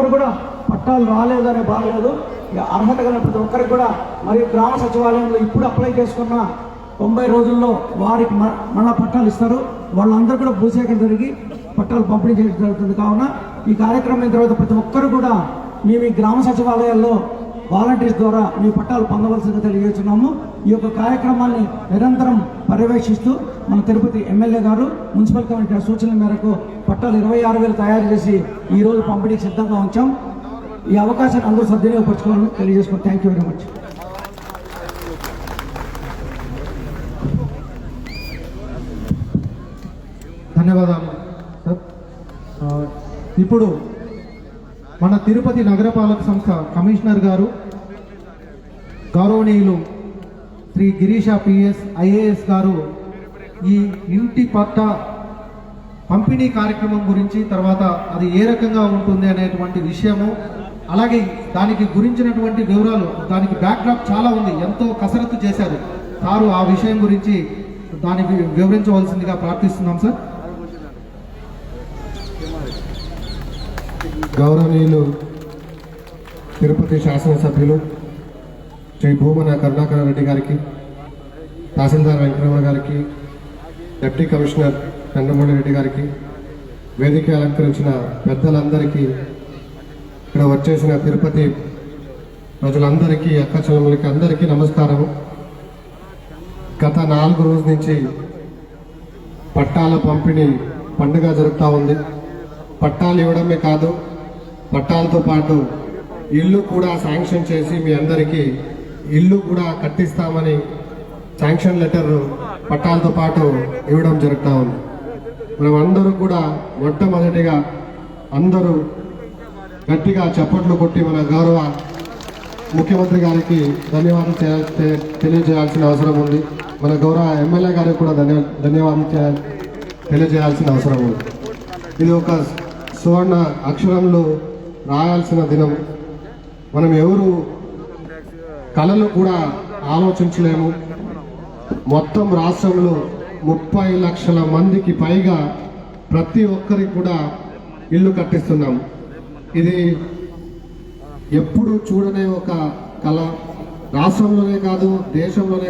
ఎవరు కూడా పట్టాలు రాలేదనే బాధ లేదు. ఇక అర్హత కలిగిన ప్రతి ఒక్కరికి కూడా మరియు గ్రామ సచివాలయంలో ఇప్పుడు అప్లై చేసుకున్న తొంభై రోజుల్లో వారికి మ- మళ్ళా పట్టాలు ఇస్తారు. వాళ్ళందరూ కూడా భూసేకరణ జరిగి పట్టాలు పంపిణీ చేయడం జరుగుతుంది. కావున ఈ కార్యక్రమం తర్వాత ప్రతి ఒక్కరు కూడా మేము ఈ గ్రామ సచివాలయాల్లో వాలంటీర్స్ ద్వారా మీ పట్టాలు పొందవలసిందిగా తెలియజేస్తున్నాము. ఈ యొక్క కార్యక్రమాన్ని నిరంతరం పర్యవేక్షిస్తూ మన తిరుపతి ఎమ్మెల్యే గారు మున్సిపల్ కమిటీ సూచనల మేరకు పట్టాలు ఇరవై ఆరు వేలు తయారు చేసి ఈ రోజు పంపిణీకి సిద్ధంగా ఉంచాం. ఈ అవకాశాన్ని అందరూ సద్వినియోగపరచుకోవాలని తెలియజేసుకున్నాం థ్యాంక్ యూ వెరీ మచ్ ధన్యవాదాలు. సార్ ఇప్పుడు మన తిరుపతి నగరపాలక సంస్థ కమిషనర్ గారు గౌరవనీయులు శ్రీ గిరీష పిఎస్ ఐఏఎస్ గారు ఈ ఇంటి పట్ట పంపిణీ కార్యక్రమం గురించి తర్వాత అది ఏ రకంగా ఉంటుంది అనేటువంటి విషయము అలాగే దానికి గురించినటువంటి వివరాలు దానికి బ్యాక్డ్రాప్ చాలా ఉంది ఎంతో కసరత్తు చేశారు. సారు ఆ విషయం గురించి దాన్ని వివరించవలసిందిగా ప్రార్థిస్తున్నాం సార్. గౌరవనీయులు తిరుపతి శాసనసభ్యులు శ్రీ భూమన కరుణాకర రెడ్డి గారికి తహసీల్దార్ వెంకటరమణ గారికి డిప్టీ కమిషనర్ చంద్రమౌళి రెడ్డి గారికి వేదిక అలంకరించిన పెద్దలందరికీ ఇక్కడ వచ్చేసిన తిరుపతి ప్రజలందరికీ అక్క చెల్లెములకి అందరికీ నమస్కారం గత నాలుగు రోజుల నుంచి పట్టాల పంపిణీ పండుగ జరుగుతూ ఉంది. పట్టాలు ఇవ్వడమే కాదు పట్టాలతో పాటు ఇల్లు కూడా శాంక్షన్ చేసి మీ అందరికీ ఇల్లు కూడా కట్టిస్తామని శాంక్షన్ లెటర్ పట్టాలతో పాటు ఇవ్వడం జరుగుతూ ఉంది. మనం అందరూ కూడా మొట్టమొదటిగా అందరూ గట్టిగా చప్పట్లు కొట్టి మన గౌరవ ముఖ్యమంత్రి గారికి ధన్యవాదాలు తె- తెలియజేయాల్సిన అవసరం ఉంది. మన గౌరవ ఎమ్మెల్యే గారికి కూడా ధన్య ధన్యవాదాలు చే- తెలియజేయాల్సిన అవసరం ఉంది. ఇది ఒక సువర్ణ అక్షరంలో రాయాల్సిన దినం. మనం ఎవరు కళలు కూడా ఆలోచించలేము. మొత్తం రాష్ట్రంలో ముప్పై లక్షల మందికి పైగా ప్రతి ఒక్కరికి కూడా ఇల్లు కట్టిస్తున్నాం. ఇది ఎప్పుడు చూడనే ఒక కళ. రాష్ట్రంలోనే కాదు దేశంలోనే